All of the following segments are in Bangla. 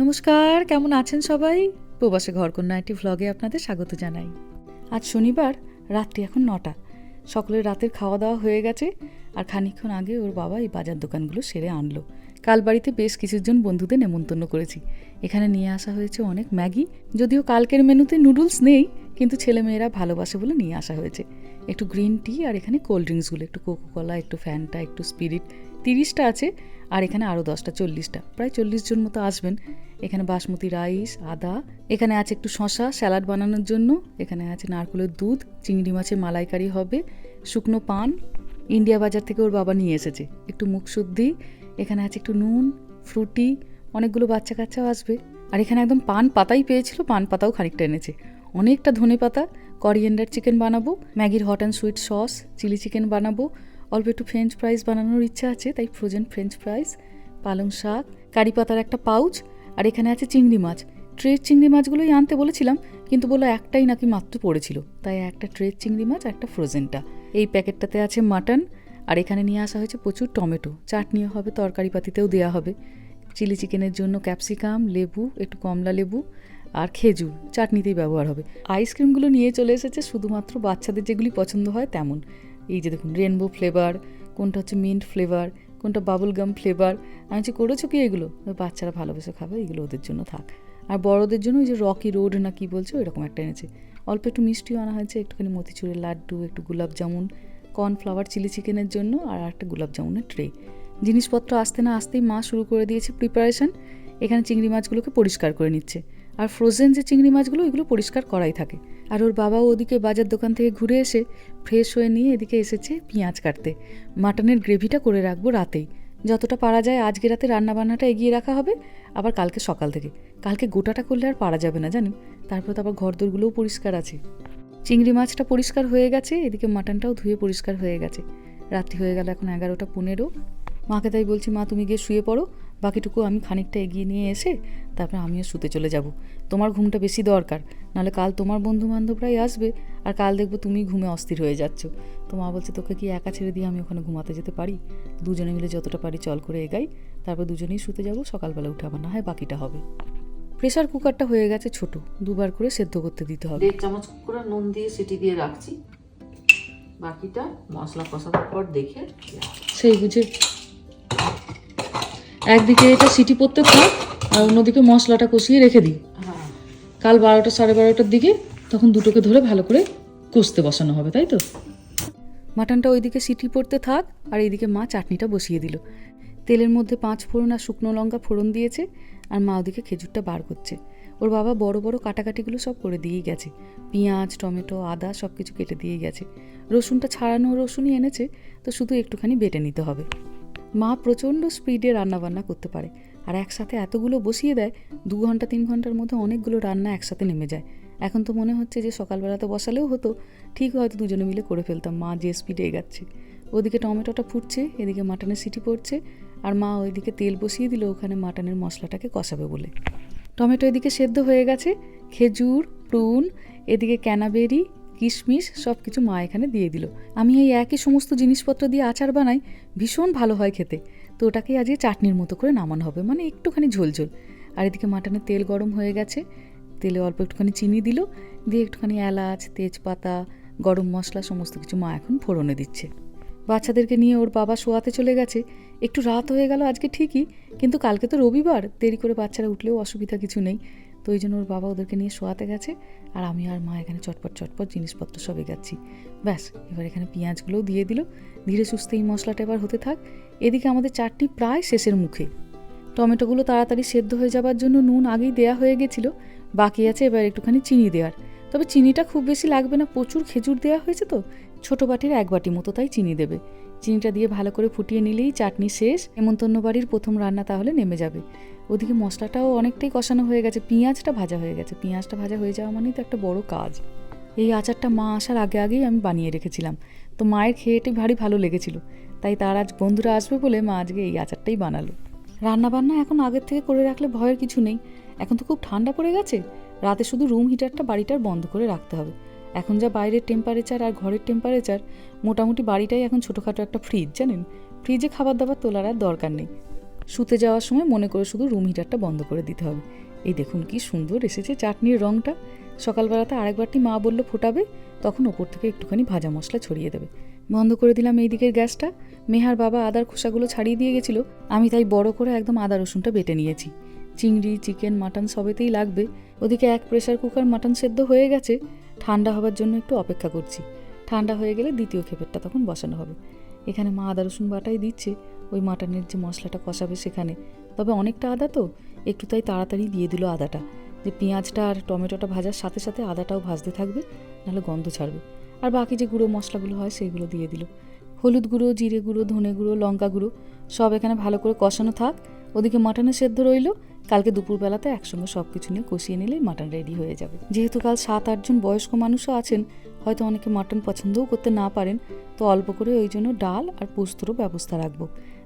নমস্কার, কেমন আছেন সবাই? প্রবাসে ঘরকন্যা একটি ভ্লগে আপনাদের স্বাগত জানাই। আজ শনিবার, রাত্রি এখন নটা। সকলের রাতের খাওয়া দাওয়া হয়ে গেছে, আর খানিকক্ষণ আগে ওর বাবা এই বাজার দোকানগুলো সেরে আনলো। কাল বাড়িতে বেশ কিছুজন বন্ধুদের নেমন্তন্ন করেছি। এখানে নিয়ে আসা হয়েছে অনেক ম্যাগি, যদিও কালকের মেনুতে নুডলস নেই, কিন্তু ছেলেমেয়েরা ভালোবাসে বলে নিয়ে আসা হয়েছে। একটু গ্রিন টি আর এখানে কোল্ড ড্রিঙ্কসগুলো, একটু কোকোকলা, একটু ফ্যান্টা, একটু স্পিরিট তিরিশটা আছে আর এখানে আরও দশটা, চল্লিশটা। প্রায় চল্লিশ জন মতো আসবেন। এখানে বাসমতি রাইস, আদা, এখানে আছে একটু শশা স্যালাড বানানোর জন্য। এখানে আছে নারকেলের দুধ, চিংড়ি মাছের মালাইকারি হবে, শুকনো পান। ইন্ডিয়া বাজার থেকে ওর বাবা নিয়ে এসেছে। একটু মুখ শুদ্ধি। এখানে আছে একটু নুন, ফ্রুটি, অনেকগুলো বাচ্চা কাচ্চাও আসবে। আর এখানে একদম পান পাতাই পেয়েছিল, পান পাতাও খানিকটা এনেছে। অনেকটা ধনে পাতা করিয়েন্ডার চিকেন বানাবো, ম্যাগির hot and sweet sauce, chilli chicken বানাবো অল্প একটু ফ্রেঞ্চ ফ্রাইস বানানোর ইচ্ছা আছে, তাই ফ্রোজেন ফ্রেঞ্চ ফ্রাইস পালং শাক, কারি পাতার একটা পাউচ আর এখানে আছে চিংড়ি মাছ। ট্রের চিংড়ি মাছগুলোই আনতে বলেছিলাম, কিন্তু বলো একটাই নাকি মাত্র পড়েছিল। তাই একটা ট্রের চিংড়ি মাছ, একটা ফ্রোজেনটা এই প্যাকেটটাতে আছে মাটন আর এখানে নিয়ে আসা হয়েছে প্রচুর টমেটো। চাটনিও হবে, তরকারি পাতিতেও দেওয়া হবে। চিলি চিকেনের জন্য ক্যাপসিকাম লেবু, একটু কমলা লেবু, আর খেজুর। চাটনিতেই ব্যবহার হবে। আইসক্রিমগুলো নিয়ে চলে এসেছে, শুধুমাত্র বাচ্চাদের যেগুলি পছন্দ হয় তেমন। এই যে দেখুন রেনবো ফ্লেভার কোনটা হচ্ছে মিন্ট ফ্লেভার কোনটা বাবল গাম ফ্লেভার আমি যে করেছ কি এগুলো? বাচ্চারা ভালোবেসে খাবে, এগুলো ওদের জন্য থাক। আর বড়দের জন্য ওই যে রকি রোড না কি বলছে ওইরকম একটা এনেছে। অল্প একটু মিষ্টিও আনা হয়েছে, একটুখানি মতিচুরের লাড্ডু, একটু গোলাপ জামুন কর্নফ্লাওয়ার চিলি চিকেনের জন্য, আর একটা গোলাপ জামুনের ট্রে জিনিসপত্র আসতে না আসতেই মা শুরু করে দিয়েছে প্রিপারেশন এখানে চিংড়ি মাছগুলোকে পরিষ্কার করে নিচ্ছে। আর ফ্রোজেন যে চিংড়ি মাছগুলো এগুলো পরিষ্কার করাই থাকে। আর ওর বাবাও ওদিকে বাজার দোকান থেকে ঘুরে এসে ফ্রেশ হয়ে নিয়ে এদিকে এসেছে পেঁয়াজ কাটতে। মাটনের গ্রেভিটা করে রাখব রাতেই। যতটা পারা যায় আজকে রাতে রান্নাবান্নাটা এগিয়ে রাখা হবে, আবার কালকে সকাল থেকে। কালকে গোটাটা করলে আর পারা যাবে না, জানেন? তারপর তো আবার ঘরদোরগুলোও পরিষ্কার আছে। চিংড়ি মাছটা পরিষ্কার হয়ে গেছে, এদিকে মাটনটাও ধুয়ে পরিষ্কার হয়ে গেছে। রাত্রি হয়ে গেল এখন এগারোটা পনেরো। মাকে তাই বলছি, মা, তুমি গিয়ে শুয়ে পড়ো। বাকিটুকু আমি খানিকটা এগিয়ে নিয়ে এসে তারপর আমিও শুতে চলে যাব। তোমার ঘুমটা বেশি দরকার নাহলে কাল তোমার বন্ধু বান্ধবরাই আসবে আর কাল দেখব তুমি ঘুমে অস্থির হয়ে যাচ্ছ। তো মা বলছে তোকে কি একা ছেড়ে দিয়ে আমি ওখানে ঘুমাতে যেতে পারি? দুজনে মিলে যতটা পারি চল করে এগাই তারপর দুজনেই শুতে যাব সকালবেলা উঠে আবার না হয় বাকিটা হবে। প্রেশার কুকারটা হয়ে গেছে ছোট দুবার করে সেদ্ধ করতে দিতে হবে। দেড় চামচ করে নুন দিয়ে সিটি দিয়ে রাখছি। বাকিটা মশলা কষানোর পর দেখে সেই বুঝে একদিকে এটা সিটি পড়তে থাক, আর অন্যদিকে মশলাটা কষিয়ে রেখে দিই। কাল বারোটা সাড়ে বারোটার দিকে তখন দুটোকে ধরে ভালো করে কষতে বসানো হবে, তাই তো? মাটনটা ওইদিকে সিটি পড়তে থাক, আর এইদিকে মা চাটনিটা বসিয়ে দিল। তেলের মধ্যে পাঁচ ফোড়ন আর শুকনো লঙ্কা ফোড়ন দিয়েছে, আর মা ওদিকে খেজুরটা বার করছে। ওর বাবা বড় বড় কাটাকাটিগুলো সব করে দিয়েই গেছে। পেঁয়াজ, টমেটো, আদা সব কিছু কেটে দিয়ে গেছে। রসুনটা ছাড়ানো রসুনই এনেছে, তো শুধু একটুখানি বেটে নিতে হবে। মা প্রচণ্ড স্পিডে রান্নাবান্না করতে পারে। আর একসাথে এতগুলো বসিয়ে দেয়, দু ঘণ্টা, তিন ঘণ্টার মধ্যে অনেকগুলো রান্না একসাথে নেমে যায়। এখন তো মনে হচ্ছে যে সকালবেলা তো বসালেও হতো, ঠিক হয়তো দুজনে মিলে করে ফেলতাম, মা যে স্পিডে এগাচ্ছে। ওদিকে টমেটোটা ফুটছে, এদিকে মাটনের সিটি পড়ছে, আর মা ওইদিকে তেল বসিয়ে দিল, ওখানে মাটনের মশলাটাকে কষাবে বলে। টমেটো এদিকে সেদ্ধ হয়ে গেছে, খেজুর প্রুন এদিকে ক্যানাবেরি কিশমিশ সব কিছু মা এখানে দিয়ে দিল। আমি এই একই সমস্ত জিনিসপত্র দিয়ে আচার বানাই, ভীষণ ভালো হয় খেতে। তো ওটাকে আজকে চাটনির মতো করে নামানো হবে মানে একটুখানি ঝোলঝোল আর এদিকে মাটনের তেল গরম হয়ে গেছে। তেলে অল্প একটুখানি চিনি দিল, দিয়ে একটুখানি এলাচ, তেজপাতা, গরম মশলা, সমস্ত কিছু মা এখন ফোড়নে দিচ্ছে। বাচ্চাদেরকে নিয়ে ওর বাবা শোয়াতে চলে গেছে। একটু রাত হয়ে গেল আজকে ঠিকই, কিন্তু কালকে তো রবিবার, দেরি করে বাচ্চারা উঠলেও অসুবিধা কিছু নেই। তো ওই জন্য ওর বাবা ওদেরকে নিয়ে শোয়াতে গেছে আর আমি আর মা এখানে চটপট চটপট জিনিসপত্র সব এগাচ্ছি ব্যাস, এবার এখানে পেঁয়াজগুলোও দিয়ে দিল। ধীরে সুস্থে এই মশলাটা এবার হতে থাক। এদিকে আমাদের চাটনি প্রায় শেষের মুখে। টমেটোগুলো তাড়াতাড়ি সেদ্ধ হয়ে যাবার জন্য নুন আগেই দেয়া হয়ে গেছিল। বাকি আছে এবার একটুখানি চিনি দেওয়ার। তবে চিনিটা খুব বেশি লাগবে না, প্রচুর খেজুর দেওয়া হয়েছে তো। ছোটো বাটির এক বাটি মতো তাই চিনি দেবে। চিনিটা দিয়ে ভালো করে ফুটিয়ে নিলেই চাটনি শেষ। হেমন্তন্য বাড়ির প্রথম রান্না তাহলে নেমে যাবে। ওদিকে মশলাটাও অনেকটাই কষানো হয়ে গেছে, পেঁয়াজটা ভাজা হয়ে গেছে। পেঁয়াজটা ভাজা হয়ে যাওয়া মানেই তো একটা বড় কাজ। এই আচারটা মা আসার আগে আগেই আমি বানিয়ে রেখেছিলাম। তো মায়ের খেয়েটি ভারী ভালো লেগেছিল। তাই তার আজ বন্ধুরা আসবে বলে মা আজকে এই আচারটাই বানালো। রান্নাবান্না এখন আগের থেকে করে রাখলে ভয়ের কিছু নেই। এখন তো খুব ঠান্ডা পড়ে গেছে। রাতে শুধু রুম হিটারটা বাড়িটার বন্ধ করে রাখতে হবে। এখন যা বাইরের টেম্পারেচার আর ঘরের টেম্পারেচার মোটামুটি বাড়িটাই এখন ছোটোখাটো একটা ফ্রিজ জানেন? ফ্রিজে খাবার দাবার তোলার আর দরকার নেই। শুতে যাওয়ার সময় মনে করে শুধু রুম হিটারটা বন্ধ করে দিতে হবে। এই দেখুন কি সুন্দর এসেছে চাটনির রঙটা সকালবেলাতে আরেকবারটি মা বলল, ফোটাবে? তখন ওপর থেকে একটুখানি ভাজা মশলা ছড়িয়ে দেবে। বন্ধ করে দিলাম এই দিকের গ্যাসটা। মেহার বাবা আদার খোসাগুলো ছাড়িয়ে দিয়ে গেছিল। আমি তাই বড় করে একদম আদা রসুনটা বেটে নিয়েছি। চিংড়ি চিকেন মাটন সবেতেই লাগবে। ওদিকে এক প্রেসার কুকার মাটন সেদ্ধ হয়ে গেছে। ঠান্ডা হবার জন্য একটু অপেক্ষা করছি। ঠান্ডা হয়ে গেলে দ্বিতীয় ক্ষেপেরটা তখন বসানো হবে। এখানে মা আদা, রসুন বাটাই দিচ্ছে, ওই মাটনের যে মশলাটা কষাবে সেখানে। তবে অনেকটা আদা তো, একটু তাই তাড়াতাড়ি দিয়ে দিল আদাটা। যে পেঁয়াজটা আর টমেটোটা ভাজার সাথে সাথে আদাটাও ভাজতে থাকবে, নাহলে গন্ধ ছাড়বে। আর বাকি যে গুঁড়ো মশলাগুলো হয় সেইগুলো দিয়ে দিল। হলুদ গুঁড়ো, জিরে গুঁড়ো, ধনে গুঁড়ো, লঙ্কা গুঁড়ো, সব এখানে ভালো করে কষানো থাক। ওদিকে মাটনের সেদ্ধ রইল কালকে দুপুরবেলাতে একসঙ্গে সব কিছু নিয়ে কষিয়ে নিলেই মাটন রেডি হয়ে যাবে। যেহেতু কাল সাত আটজন বয়স্ক মানুষও আছেন, হয়তো অনেকে মাটন পছন্দও করতে না পারেন, তো অল্প করে ওই জন্য ডাল আর পোস্তরও ব্যবস্থা রাখব।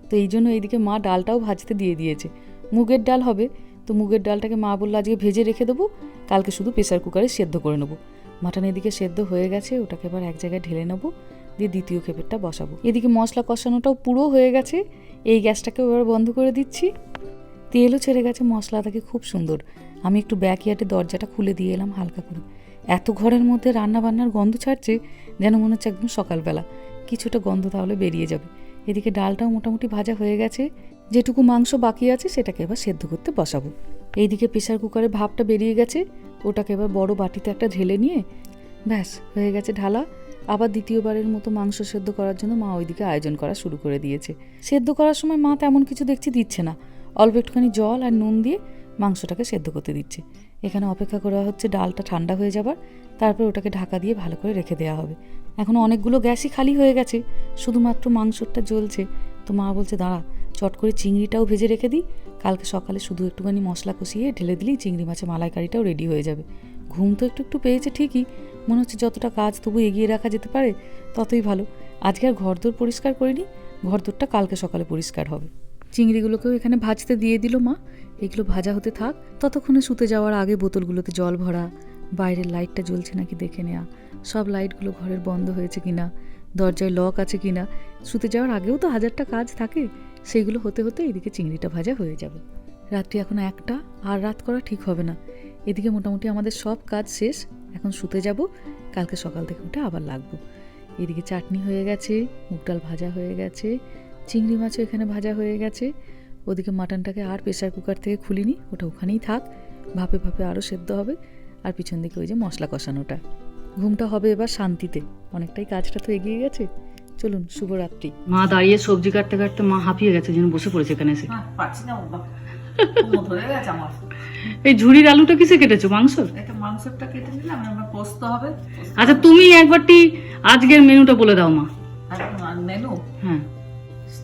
তো এই জন্য এইদিকে মা ডালটাও ভাজতে দিয়ে দিয়েছে। মুগের ডাল হবে, তো মুগের ডালটাকে মা বলল আজকে ভেজে রেখে দেবো, কালকে শুধু প্রেসার কুকারে সেদ্ধ করে নেব। মাটন এদিকে সেদ্ধ হয়ে গেছে, ওটাকে এবার এক জায়গায় ঢেলে নেব, দিয়ে দ্বিতীয় ক্ষেপেরটা বসাবো। এদিকে মশলা কষানোটাও পুরো হয়ে গেছে, এই গ্যাসটাকেও এবার বন্ধ করে দিচ্ছি। তেলও ছেড়ে গেছে, মশলা থেকে খুব সুন্দর। আমি একটু ব্যাক ব্যাকইয়ার্ডে দরজাটা খুলে দিয়ে এলাম হালকা করে। এত ঘরের মধ্যে রান্না বান্নার গন্ধ ছাড়ছে যেন মনে হচ্ছে একদম সকালবেলা। কিছুটা গন্ধ তাহলে বেরিয়ে যাবে। এদিকে ডালটাও মোটামুটি ভাজা হয়ে গেছে। যেটুকু মাংস বাকি আছে সেটাকে এবার সেদ্ধ করতে বসাবো। এইদিকে প্রেসার কুকারে ভাবটা বেরিয়ে গেছে। ওটাকে এবার বড় বাটিতে একটা ঢেলে নিয়ে ব্যাস, হয়ে গেছে ঢালা। আবার দ্বিতীয়বারের মতো মাংস সেদ্ধ করার জন্য মা ওইদিকে আয়োজন করা শুরু করে দিয়েছে। সেদ্ধ করার সময় মা তেমন কিছু দেখছি দিচ্ছে না। অল্প একটুখানি জল আর নুন দিয়ে মাংসটাকে সেদ্ধ করতে দিচ্ছে। এখানে অপেক্ষা করা হচ্ছে ডালটা ঠান্ডা হয়ে যাবার, তারপর ওটাকে ঢাকা দিয়ে ভালো করে রেখে দেওয়া হবে। এখন অনেকগুলো গ্যাসই খালি হয়ে গেছে, শুধুমাত্র মাংসটা জ্বলছে। তো মা বলছে, দাঁড়া, চট করে চিংড়িটাও ভেজে রেখে দিই। কালকে সকালে শুধু একটুখানি মশলা কষিয়ে ঢেলে দিলেই চিংড়ি মাছের মালাইকারিটাও রেডি হয়ে যাবে। ঘুম তো একটু একটু পেয়েছে ঠিকই, মনে হচ্ছে যতটা কাজ তবু এগিয়ে রাখা যেতে পারে, ততই ভালো। আজকে আর ঘরদোর পরিষ্কার করিনি, ঘরদোরটা কালকে সকালে পরিষ্কার হবে। চিংড়িগুলোকেও এখানে ভাজতে দিয়ে দিল মা। এগুলো ভাজা হতে থাক। ততক্ষণে শুতে যাওয়ার আগে বোতলগুলোতে জল ভরা। বাইরের লাইটটা জ্বলছে নাকি দেখে নেওয়া সব লাইটগুলো ঘরের বন্ধ হয়েছে কিনা? দরজায় লক আছে কিনা? শুতে যাওয়ার আগেও তো হাজারটা কাজ থাকে। সেইগুলো হতে হতে এদিকে চিংড়িটা ভাজা হয়ে যাবে। রাত্রি এখন একটা, আর রাত করা ঠিক হবে না। এদিকে মোটামুটি আমাদের সব কাজ শেষ। এখন শুতে যাব। কালকে সকাল থেকে উঠে আবার লাগবো। এদিকে চাটনি হয়ে গেছে, মুগ ডাল ভাজা হয়ে গেছে। চিংড়ি মাছও এখানে ভাজা হয়ে গেছে। ওদিকে মাটনটাকে আর প্রেসার কুকার থেকে খুলিনি ওটা ওখানেই থাক। ভাপে ভাপে আরও সেদ্ধ হবে। আর পিছন দিকে ওই যে মশলা কষানোটা। ঘুমটা হবে এবার শান্তিতে। অনেকটাই কাজটা তো এগিয়ে গেছে। চলুন শুভরাত্রি। মা দাঁড়িয়ে সবজি কাটতে কাটতে মা হাঁপিয়ে গেছে যেন বসে পড়েছে এখানে এসে। এই ঝুড়ির আলুটা কিসে কেটেছো মাংস মাংসটা কেটে নিলাম পোস্ত হবে। আচ্ছা তুমি একবারটি আজকের মেনুটা বলে দাও মা মেনু?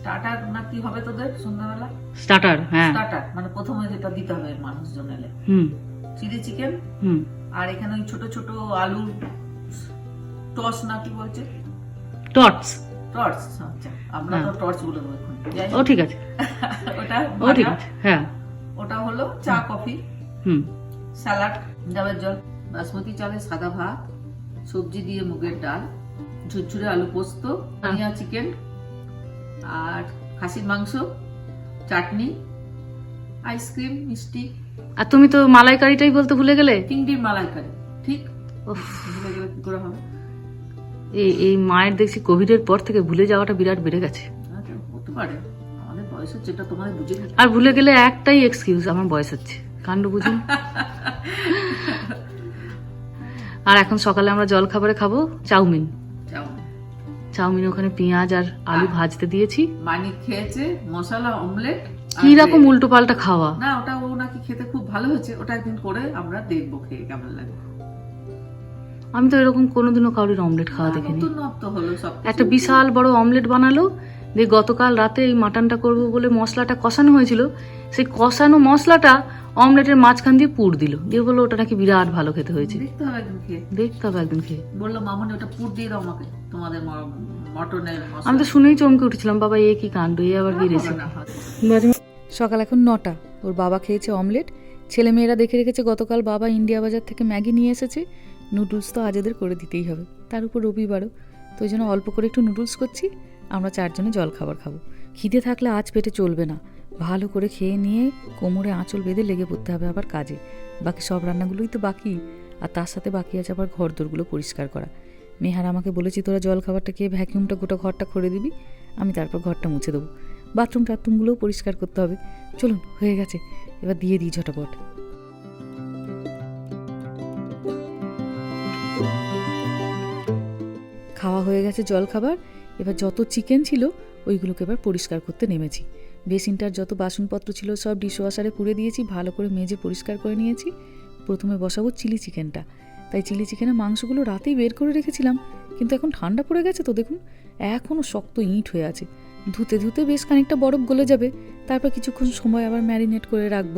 স্টার্টার না কি হবে তোদের সন্ধ্যাবেলা? স্টার্টার হ্যাঁ। স্টার্টার মানে প্রথমে যেটা দিতে হবে মানুষজন এলে। হুম। চিলি চিকেন হুম। আর এখানে ওই ছোট ছোট আলু টস না কি বলছে? টর্চ টর্চ আচ্ছা আমরা তো টর্চ বলব এখন। ও ঠিক আছে। ওটা ও ঠিক আছে হ্যাঁ। ওটা হলো চা কফি। হুম। স্যালাড ডাবের জল বাসমতি চালের সাদা ভাত সবজি দিয়ে মুগের ডাল ঝুরঝুরে আলু পোস্ত ধনিয়া চিকেন আর খাসির মাংস চাটনি আইসক্রিম মিষ্টি। আর তুমি তো মালাইকারিটাই বলতে ভুলে গেলে? চিংড়ির মালাইকারি ঠিক? ভুলে গেলে কি করে হবে? এই এই মায়ের দেখছি কোভিডের পর থেকে ভুলে যাওয়াটা বিরাট বেড়ে গেছে। হতে পারে। আমাদের বয়স হচ্ছে এটা বুঝে আর ভুলে গেলে একটাই এক্সকিউজ আমার বয়স হচ্ছে। কাণ্ড বুঝুন আর এখন সকালে আমরা জল খাবারে খাব চাউমিন। চাউমিন ওখানে পেঁয়াজ আর আলু ভাজতে দিয়েছি। মানিক খেয়েছে মশলা অমলেট কি রকম উল্টো পাল্টা খাওয়া? না ওটা ও নাকি খেতে খুব ভালো হয়েছে। ওটা একদিন করে আমরা দেখব খেয়ে কেমন লাগে। আমি তো এরকম কোনোদিনও কাউরির অমলেট খাওয়া দেখিনি। একটা বিশাল বড় অমলেট বানালো দিয়ে গতকাল রাতে এই মাটনটা করব বলে মশলাটা কষানো হয়েছিল সেই কষানো মশলাটা অমলেটের মাঝখান দিয়ে পুর দিল। দিয়ে বলল ওটা নাকি বিরাট ভালো খেতে হয়েছে। দেখতে হবে একদিন খেয়ে। দেখতে হবে একদিন খেয়ে। বলল মামনি ওটা পুর দিয়ে দাও আমাকে। তোমাদের মটনের আমি তো শুনেই চমকে উঠেছিলাম বাবা এ কি কাণ্ড এ আবার কি রেসিপি না, সকাল এখন নটা। ওর বাবা খেয়েছে অমলেট। ছেলেমেয়েরা দেখে রেখেছে গতকাল বাবা ইন্ডিয়া বাজার থেকে ম্যাগি নিয়ে এসেছে। নুডলস তো আজ এদের করে দিতেই হবে। তার উপর রবিবারও। তো ওই জন্য অল্প করে একটু নুডলস করছি। আমরা চারজনে জল খাবার খাব। খিদে থাকলে আজ পেটে চলবে না। ভালো করে খেয়ে নিয়ে কোমরে আঁচল বেঁধে লেগে পড়তে হবে আবার কাজে। বাকি সব রান্নাগুলোই তো বাকি। আর তার সাথে বাকি আছে আবার ঘর দোরগুলো পরিষ্কার করা। মেহার আমাকে বলেছি, তোরা জল খাবারটা খেয়ে ভ্যাকিউমটা গোটা ঘরটা করে দিবি। আমি তারপর ঘরটা মুছে দেবো। বাথরুম টাথরুমগুলোও পরিষ্কার করতে হবে। চলুন, হয়ে গেছে। এবার দিয়ে দিই ঝটাপট। খাওয়া হয়ে গেছে জল খাবার এবার যত চিকেন ছিল, ওইগুলোকে এবার পরিষ্কার করতে নেমেছি। বেসিনটার যত বাসনপত্র ছিল, সব ডিশওয়াশারে পুড়ে দিয়েছি, ভালো করে মেজে পরিষ্কার করে নিয়েছি। প্রথমে বসাবো চিলি চিকেনটা। তাই চিলি চিকেনের মাংসগুলো রাতেই বের করে রেখেছিলাম, কিন্তু এখন ঠান্ডা পড়ে গেছে তো দেখুন এখনও শক্ত ইঁট হয়ে আছে। ধুতে ধুতে বেশ খানিকটা বরফ গলে যাবে, তারপর কিছুক্ষণ সময় আবার ম্যারিনেট করে রাখব।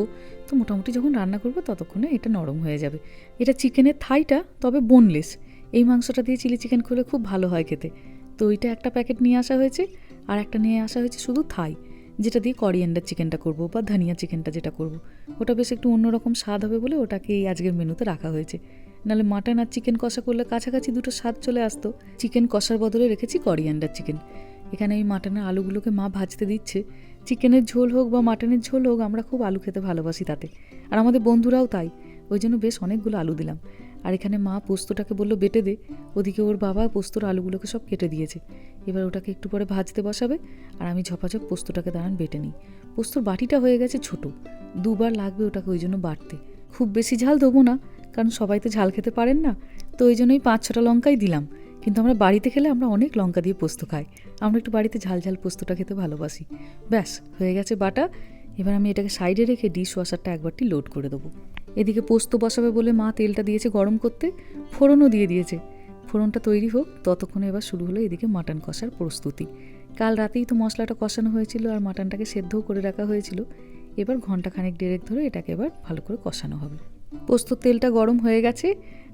তো মোটামুটি যখন রান্না করব, ততক্ষণে এটা নরম হয়ে যাবে। এটা চিকেনের থাইটা, তবে বোনলেস এই মাংসটা দিয়ে চিলি চিকেন করলে খুব ভালো হয় খেতে। তো ওইটা একটা প্যাকেট নিয়ে আসা হয়েছে আর একটা নিয়ে আসা হয়েছে শুধু থাই, যেটা দিয়ে করিয়েন্ডার চিকেনটা করব বা ধনিয়া চিকেনটা যেটা করব। ওটা বেশ একটু অন্যরকম স্বাদ হবে বলে ওটাকে এই আজকের মেনুতে রাখা হয়েছে। নাহলে মাটন আর চিকেন কষা করলে কাছাকাছি দুটো স্বাদ চলে আসতো। চিকেন কষার বদলে রেখেছি করিয়েন্ডার চিকেন। এখানে এই মাটনের আলুগুলোকে মা ভাজতে দিচ্ছে। চিকেনের ঝোল হোক বা মাটনের ঝোল হোক, আমরা খুব আলু খেতে ভালোবাসি তাতে। আর আমাদের বন্ধুরাও তাই। ওই জন্য বেশ অনেকগুলো আলু দিলাম। আর এখানে মা পোস্তটাকে বলল, বেটে দে। ওদিকে ওর বাবা পোস্তর আলুগুলোকে সব কেটে দিয়েছে। এবার ওটাকে একটু পরে ভাজতে বসাবে আর আমি ঝপাঝপ পোস্তটাকে দাঁড়ান বেটে নিই। পোস্তর বাটিটা হয়ে গেছে ছোট। দুবার লাগবে ওটাকে ওই জন্য বাটতে। খুব বেশি ঝাল দেবো না, কারণ সবাই তো ঝাল খেতে পারেন না। তো ওই জন্যই পাঁচ ছটা লঙ্কাই দিলাম। কিন্তু আমরা বাড়িতে খেলে আমরা অনেক লঙ্কা দিয়ে পোস্ত খাই। আমরা একটু বাড়িতে ঝাল ঝাল পোস্তটা খেতে ভালোবাসি। ব্যাস, হয়ে গেছে বাটা। এবার আমি এটাকে সাইডে রেখে ডিশ ওয়াশারটা একবারটি লোড করে দেবো। এদিকে পোস্ত বসাবে বলে মা তেলটা দিয়েছে গরম করতে, ফোড়নও দিয়ে দিয়েছে। ফোড়নটা তৈরি হোক, ততক্ষণে এবার শুরু হলো এদিকে মাটন কষার প্রস্তুতি। কাল রাতেই তো মশলাটা কষানো হয়েছিল আর মাটনটাকে সেদ্ধও করে রাখা হয়েছিল। এবার ঘন্টাখানেক ডেরেক ধরে এটাকে এবার ভালো করে কষানো হবে। পোস্তর তেলটা গরম হয়ে গেছে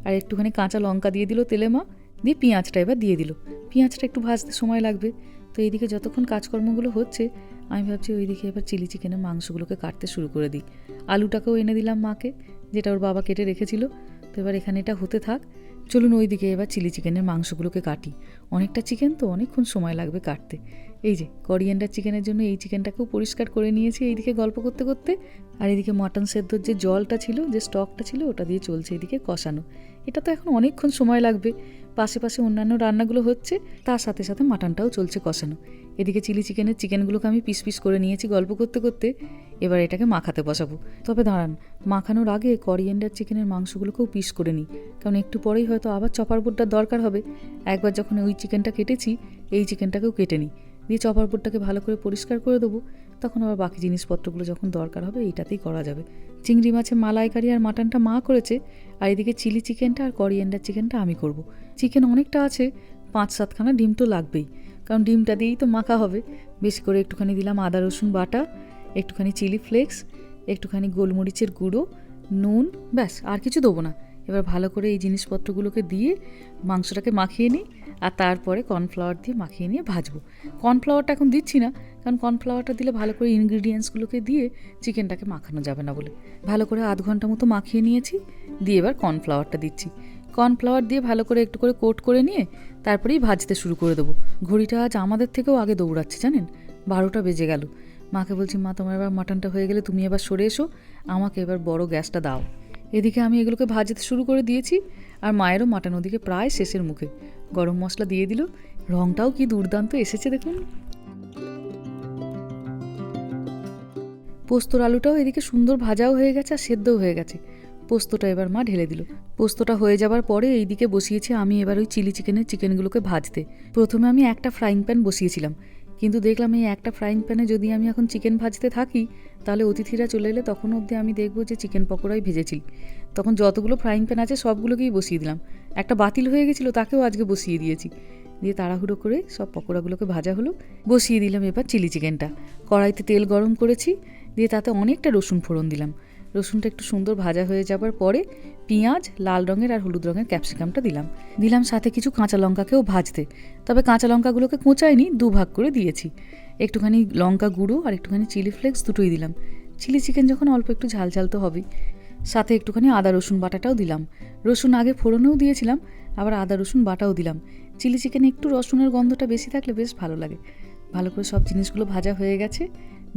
আর একটুখানি কাঁচা লঙ্কা দিয়ে দিল তেলে মা, দিয়ে পেঁয়াজটা এবার দিয়ে দিল। পেঁয়াজটা একটু ভাজতে সময় লাগবে। তো এইদিকে যতক্ষণ কাজকর্মগুলো হচ্ছে আমি ভাবছি ওইদিকে এবার চিলি চিকেনের মাংসগুলোকে কাটতে শুরু করে দিই। আলুটাকেও এনে দিলাম মাকে, যেটা ওর বাবা কেটে রেখেছিল। তো এবার এখানে এটা হতে থাক। চলুন ওইদিকে এবার চিলি চিকেনের মাংসগুলোকে কাটি। অনেকটা চিকেন তো, অনেকক্ষণ সময় লাগবে কাটতে। এই যে করিয়েন্ডার চিকেনের জন্য এই চিকেনটাকেও পরিষ্কার করে নিয়েছি এইদিকে গল্প করতে করতে। আর এদিকে মটন সেদ্ধর যে জলটা ছিল, যে স্টকটা ছিল, ওটা দিয়ে চলছে এদিকে কষানো। এটা তো এখন অনেকক্ষণ সময় লাগবে। পাশে পাশে অন্যান্য রান্নাগুলো হচ্ছে, তার সাথে সাথে মাটনটাও চলছে কষানো। এদিকে চিলি চিকেনের চিকেনগুলোকে আমি পিস পিস করে নিয়েছি গল্প করতে করতে। এবার এটাকে মাখাতে বসাবো। তবে দাঁড়ান, মাখানোর আগে করিয়েন্ডার চিকেনের মাংসগুলোকেও পিস করে নিই। কারণ একটু পরেই হয়তো আবার চপার বোর্ডটার দরকার হবে। একবার যখন ওই চিকেনটা কেটেছি, এই চিকেনটাকেও কেটে নিই। দিয়ে চপার বোর্ডটাকে ভালো করে পরিষ্কার করে দেবো। তখন আবার বাকি জিনিসপত্রগুলো যখন দরকার হবে, এইটাতেই করা যাবে। চিংড়ি মাছের মালাইকারি আর মাটনটা মা করেছে। আর এদিকে চিলি চিকেনটা আর করিয়েন্ডার চিকেনটা আমি করব। চিকেন অনেকটা আছে, পাঁচ সাতখানা ডিম তো লাগবেই। কারণ ডিমটা দিয়েই তো মাখা হবে। বেশি করে একটুখানি দিলাম আদা, রসুন বাটা, একটুখানি চিলি ফ্লেক্স, একটুখানি গোলমরিচের গুঁড়ো, নুন, ব্যাস, আর কিছু দেবো না। এবার ভালো করে এই জিনিসপত্রগুলোকে দিয়ে মাংসটাকে মাখিয়ে নিই, আর তারপরে কর্নফ্লাওয়ার দিয়ে মাখিয়ে নিয়ে ভাজবো। কর্নফ্লাওয়ারটা এখন দিচ্ছি না, কারণ কর্নফ্লাওয়ারটা দিলে ভালো করে ইনগ্রিডিয়েন্টসগুলোকে দিয়ে চিকেনটাকে মাখানো যাবে না বলে। ভালো করে আধ ঘণ্টা মতো মাখিয়ে নিয়েছি, দিয়ে এবার কর্নফ্লাওয়ারটা দিচ্ছি। কর্নফ্লাওয়ার দিয়ে ভালো করে একটু করে কোট করে নিয়ে তারপরেই ভাজতে শুরু করে দেবো। ঘড়িটা আজ আমাদের থেকেও আগে দৌড়াচ্ছে, জানেন? বারোটা বেজে গেল। মাকে বলছি, মা, তোমার এবার মাটনটা হয়ে গেলে তুমি এবার সরে এসো, আমাকে এবার বড় গ্যাসটা দাও। এদিকে আমি এগুলোকে ভাজতে শুরু করে দিয়েছি, আর মায়েরও মাটন ওদিকে প্রায় শেষের মুখে। গরম মশলা দিয়ে দিল। রঙটাও কি দুর্দান্ত এসেছে, দেখুন। পোস্তর আলুটাও এদিকে সুন্দর ভাজাও হয়ে গেছে আর সেদ্ধও হয়ে গেছে। পোস্তটা এবার মা ঢেলে দিল। পোস্তটা হয়ে যাবার পরে এই দিকে বসিয়েছি আমি এবার ওই চিলি চিকেনের চিকেনগুলোকে ভাজতে। প্রথমে আমি একটা ফ্রাইং প্যান বসিয়েছিলাম। কিন্তু দেখলাম এই একটা ফ্রাইং প্যানে যদি আমি এখন চিকেন ভাজতে থাকি, তাহলে অতিথিরা চলে এলে তখন অবধি আমি দেখব যে চিকেন পকোড়াই ভেজেছি। তখন যতগুলো ফ্রাইং প্যান আছে সবগুলোকেই বসিয়ে দিলাম। একটা বাতিল হয়ে গেছিল, তাকেও আজকে বসিয়ে দিয়েছি। দিয়ে তাড়াহুড়ো করে সব পকোড়াগুলোকে ভাজা হলো। বসিয়ে দিলাম এবার চিলি চিকেনটা। কড়াইতে তেল গরম করেছি। দিয়ে তাতে অনেকটা রসুন ফোড়ন দিলাম। রসুনটা একটু সুন্দর ভাজা হয়ে যাবার পরে পেঁয়াজ, লাল রঙের আর হলুদ রঙের ক্যাপসিকামটা দিলাম। দিলাম সাথে কিছু কাঁচা লঙ্কাকেও ভাজতে। তবে কাঁচা লঙ্কাগুলোকে কোঁচাইনি দু ভাগ করে দিয়েছি। একটুখানি লঙ্কা গুঁড়ো আর একটুখানি চিলি ফ্লেক্স দুটোই দিলাম। চিলি চিকেন যখন অল্প একটু ঝাল ঝাল তো হবেই। সাথে একটুখানি আদা রসুন বাটাটাও দিলাম। রসুন আগে ফোড়নেও দিয়েছিলাম, আবার আদা রসুন বাটাও দিলাম। চিলি চিকেনে একটু রসুনের গন্ধটা বেশি থাকলে বেশ ভালো লাগে। ভালো করে সব জিনিসগুলো ভাজা হয়ে গেছে।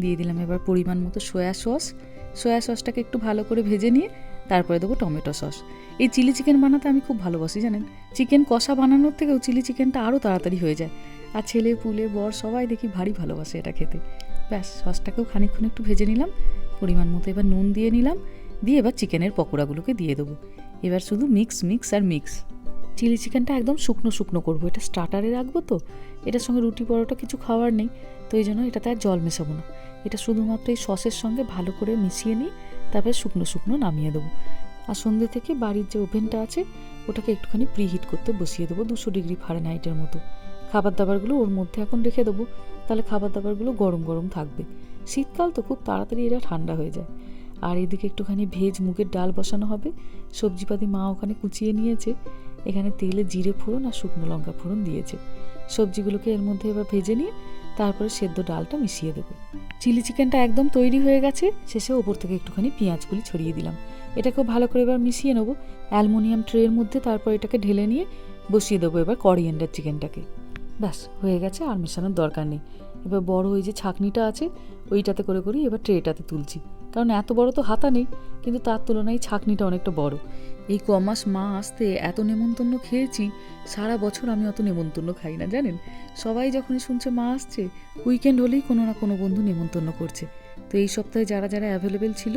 দিয়ে দিলাম এবার পরিমাণ মতো সয়া সস। সয়া সসটাকে একটু ভালো করে ভেজে নিয়ে তারপরে দেবো টমেটো সস। এই চিলি চিকেন বানাতে আমি খুব ভালোবাসি, জানেন? চিকেন কষা বানানোর থেকেও চিলি চিকেনটা আরও তাড়াতাড়ি হয়ে যায়। আর ছেলে, পুলে, বর সবাই দেখি ভারী ভালোবাসে এটা খেতে। ব্যাস, সসটাকেও খানিকক্ষণ একটু ভেজে নিলাম, পরিমাণ মতো এবার নুন দিয়ে নিলাম, দিয়ে এবার চিকেনের পকোড়াগুলোকে দিয়ে দেবো। এবার শুধু মিক্স মিক্স আর মিক্স। চিলি চিকেনটা একদম শুকনো শুকনো করব, এটা স্টার্টারে রাখব তো, এটার সঙ্গে রুটি পরোটা কিছু খাওয়ার নেই, তো এই জন্য এটাতে আর জল মেশাবো না। এটা শুধুমাত্র এই সসের সঙ্গে ভালো করে মিশিয়ে নিই, তারপরে শুকনো শুকনো নামিয়ে দেবো। আর সন্ধ্যে থেকে বাড়ির যে ওভেনটা আছে, ওটাকে একটুখানি প্রিহিট করতে বসিয়ে দেবো দুশো ডিগ্রি ফারেনহাইটের মতো। খাবার দাবারগুলো ওর মধ্যে এখন রেখে দেবো, তাহলে খাবার দাবারগুলো গরম গরম থাকবে। শীতকাল তো খুব তাড়াতাড়ি এরা ঠান্ডা হয়ে যায়। আর এদিকে একটুখানি ভেজ মুগের ডাল বসানো হবে, সবজিপাতি মা ওখানে কুচিয়ে নিয়েছে। এখানে তেলে জিরে ফোড়ন আর শুকনো লঙ্কা ফোড়ন দিয়েছে। সবজিগুলোকে এর মধ্যে এবার ভেজে নিয়ে তারপরে সেদ্ধ ডালটা মিশিয়ে দেবো। চিলি চিকেনটা একদম তৈরি হয়ে গেছে, শেষে ওপর থেকে একটুখানি পেঁয়াজগুলি ছড়িয়ে দিলাম। এটাকেও ভালো করে এবার মিশিয়ে নেব। অ্যালমোনিয়াম ট্রের মধ্যে তারপর এটাকে ঢেলে নিয়ে বসিয়ে দেবো এবার করিয়েন্ডার চিকেনটাকে ব্যাস, হয়ে গেছে, আর মেশানোর দরকার নেই। এবার বড় ওই যে ছাঁকনিটা আছে, ওইটাতে করে করি এবার ট্রেটাতে তুলছি। কারণ এত বড় তো হাতা নেই, কিন্তু তার তুলনায় ছাকনিটা অনেকটা বড়। এই ক মাস মা আসতে এত নেমন্তন্ন খেয়েছি, সারা বছর আমি অত নেমন্তন্ন খাই না, জানেন? সবাই যখনই শুনছে মা আসছে উইকেন্ড হলেই কোনো না কোনো বন্ধু নেমন্তন্ন করছে। তো এই সপ্তাহে যারা যারা অ্যাভেলেবেল ছিল,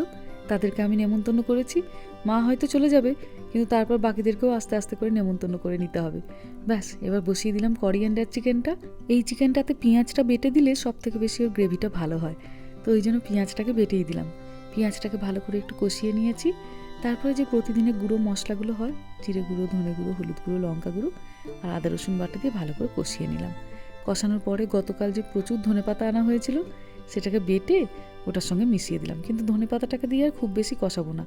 তাদেরকে আমি নেমন্তন্ন করেছি। মা হয়তো চলে যাবে, কিন্তু তারপর বাকিদেরকেও আস্তে আস্তে করে নেমন্তন্ন করে নিতে হবে। ব্যাস, এবার বসিয়ে দিলাম করিয়েন্ডার চিকেনটা এই চিকেনটাতে পেঁয়াজটা বেটে দিলে সব থেকে বেশি ওর গ্রেভিটা ভালো হয়। তো ওই জন্য পেঁয়াজটাকে বেটেই দিলাম। পেঁয়াজটাকে ভালো করে একটু কষিয়ে নিয়েছি। তারপরে যে প্রতিদিনের গুঁড়ো মশলাগুলো হয়, জিরে গুঁড়ো, ধনে গুঁড়ো, হলুদ গুঁড়ো, লঙ্কা গুঁড়ো আর আদা, রসুন বাটা দিয়ে ভালো করে কষিয়ে নিলাম। কষানোর পরে গতকাল যে প্রচুর ধনেপাতা আনা হয়েছিল, সেটাকে বেটে ওটার সঙ্গে মিশিয়ে দিলাম। কিন্তু ধনে পাতাটাকে দিয়ে আর খুব বেশি কষাবো না।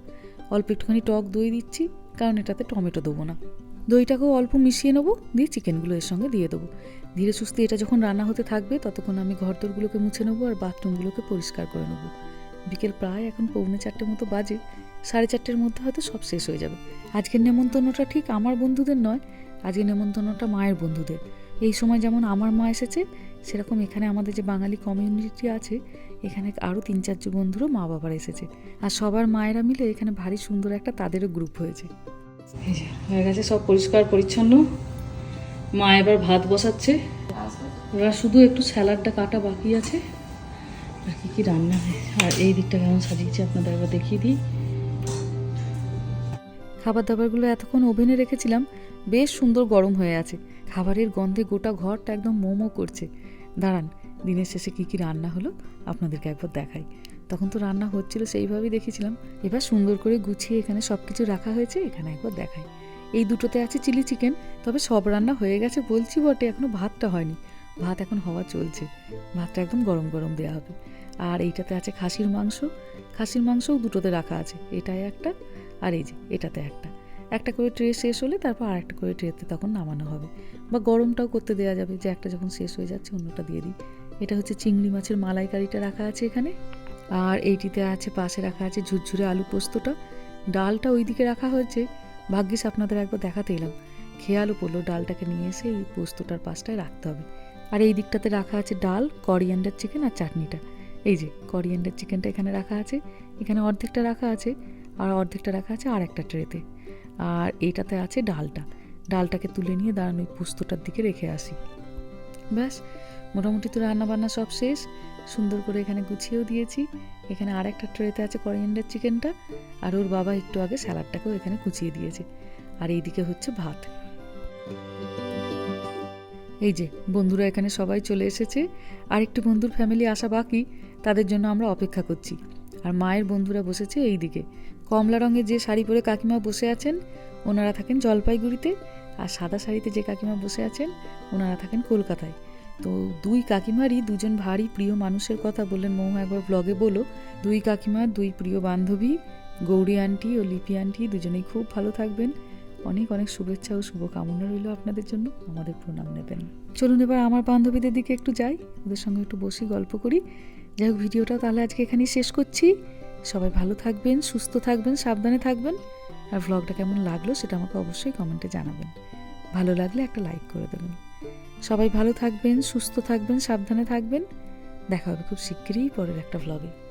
অল্প একটুখানি টক দই দিচ্ছি, কারণ এটাতে টমেটো দেবো না। দইটাকেও অল্প মিশিয়ে নেব, দিয়ে চিকেনগুলো এর সঙ্গে দিয়ে দেবো। ধীরে সুস্থে এটা যখন রান্না হতে থাকবে, ততক্ষণ আমি ঘরদোরগুলোকে মুছে নেব আর বাথরুমগুলোকে পরিষ্কার করে নেব। বিকেল প্রায় এখন পৌনে চারটে মতো বাজে, সাড়ে চারটের মধ্যে হয়তো সব শেষ হয়ে যাবে। আজকের নেমন্তন্নটা ঠিক আমার বন্ধুদের নয়, আজকের নেমন্তন্নটা মায়ের বন্ধুদের। এই সময় যেমন আমার মা এসেছে, সেরকম এখানে আমাদের যে বাঙালি কমিউনিটি আছে, এখানে আরও তিন চারজন বন্ধুরও মা বাবার এসেছে। আর সবার মায়েরা মিলে এখানে ভারী সুন্দর একটা তাদেরও গ্রুপ হয়েছে। হয়ে গেছে সব পরিষ্কার, পরিচ্ছন্ন। মা এবার ভাত বসাচ্ছে। ওরা শুধু একটু স্যালাডটা কাটা বাকি আছে। আর কি কি রান্না হয়? আর এই দিকটা কেমন সাজিয়েছে আপনাদের একবার দেখিয়ে দিই। খাবার দাবারগুলো এতক্ষণ ওভেনে রেখেছিলাম, বেশ সুন্দর গরম হয়ে আছে। খাবারের গন্ধে গোটা ঘরটা একদম মোমো করছে। দাঁড়ান, দিনের শেষে কী কী রান্না হলো আপনাদেরকে একবার দেখাই। তখন তো রান্না হচ্ছিল সেইভাবেই দেখেছিলাম। এবার সুন্দর করে গুছিয়ে এখানে সব কিছু রাখা হয়েছে, এখানে একবার দেখাই। এই দুটোতে আছে চিলি চিকেন, তবে সব রান্না হয়ে গেছে বলছি বটে এখনও ভাতটা হয়নি। ভাত এখন হওয়া চলছে। ভাতটা একদম গরম গরম দেওয়া হবে। আর এইটাতে আছে খাসির মাংস। খাসির মাংসও দুটোতে রাখা আছে। এটাই একটা আর এই যে, এটাতে একটা। একটা করে ট্রে শেষ হলে তারপর আর একটা করে ট্রেতে তখন নামানো হবে। বা গরমটাও করতে দেওয়া যাবে যে একটা যখন শেষ হয়ে যাচ্ছে অন্যটা দিয়ে দিই। এটা হচ্ছে চিংড়ি মাছের মালাইকারিটা রাখা আছে এখানে। আর এইটিতে আছে পাশে রাখা আছে ঝুরঝুরে আলু পোস্তটা। ডালটা ওই দিকে রাখা হয়েছে। ভাগ্যিস আপনাদের একবার দেখাতে এলাম। খেয়ালও পড়ল ডালটাকে নিয়ে এসে এই পোস্তটার পাশটায় রাখতে হবে। আর এই দিকটাতে রাখা আছে ডাল করিয়ান্ডার চিকেন আর চাটনিটা। এই যে করিয়ান্ডার চিকেনটা এখানে রাখা আছে, এখানে অর্ধেকটা রাখা আছে, আর অর্ধেকটা রাখা আছে আর একটা ট্রেতে। আর এটাতে আছে ডালটা। ডালটাকে তুলে নিয়ে দাঁড়ানো, ওই পোস্তটার দিকে রেখে আসি। ব্যাস, মোটামুটি তো রান্না বান্না সব শেষ। সুন্দর করে এখানে গুছিয়েও দিয়েছি। এখানে আর একটা ট্রেতে আছে করিয়েন্ডার চিকেনটা আর ওর বাবা একটু আগে স্যালাডটাকেও এখানে কুচিয়ে দিয়েছে। আর এইদিকে হচ্ছে ভাত। এই যে, বন্ধুরা এখানে সবাই চলে এসেছে। আর একটু বন্ধুর ফ্যামিলি আসা বাকি, তাদের জন্য আমরা অপেক্ষা করছি। আর মায়ের বন্ধুরা বসেছে এই দিকে কমলা রঙের যে শাড়ি পরে কাকিমা বসে আছেন, ওনারা থাকেন জলপাইগুড়িতে। আর সাদা শাড়িতে যে কাকিমা বসে আছেন, ওনারা থাকেন কলকাতায়। তো দুই কাকিমারই দুজন ভারী প্রিয় মানুষের কথা বললেন মৌ একবার ব্লগে বলো। দুই কাকিমার দুই প্রিয় বান্ধবী, গৌরী আন্টি ও লিপি আন্টি দুজনেই খুব ভালো থাকবেন। অনেক অনেক শুভেচ্ছা ও শুভকামনা রইল আপনাদের জন্য। আমাদের প্রণাম নেবেন। চলুন এবার আমার বান্ধবীদের দিকে একটু যাই। ওদের সঙ্গে একটু বসি গল্প করি। যাই হোক, ভিডিওটা তাহলে আজকে এখানেই শেষ করছি। সবাই ভালো থাকবেন, সুস্থ থাকবেন, সাবধানে থাকবেন। আর ভ্লগটা কেমন লাগল সেটা আমাকে অবশ্যই কমেন্টে জানাবেন। ভালো লাগলে একটা লাইক করে দেবেন। সবাই ভালো থাকবেন, সুস্থ থাকবেন, সাবধানে থাকবেন। দেখা হবে খুব শিগগিরই পরের একটা ভ্লগে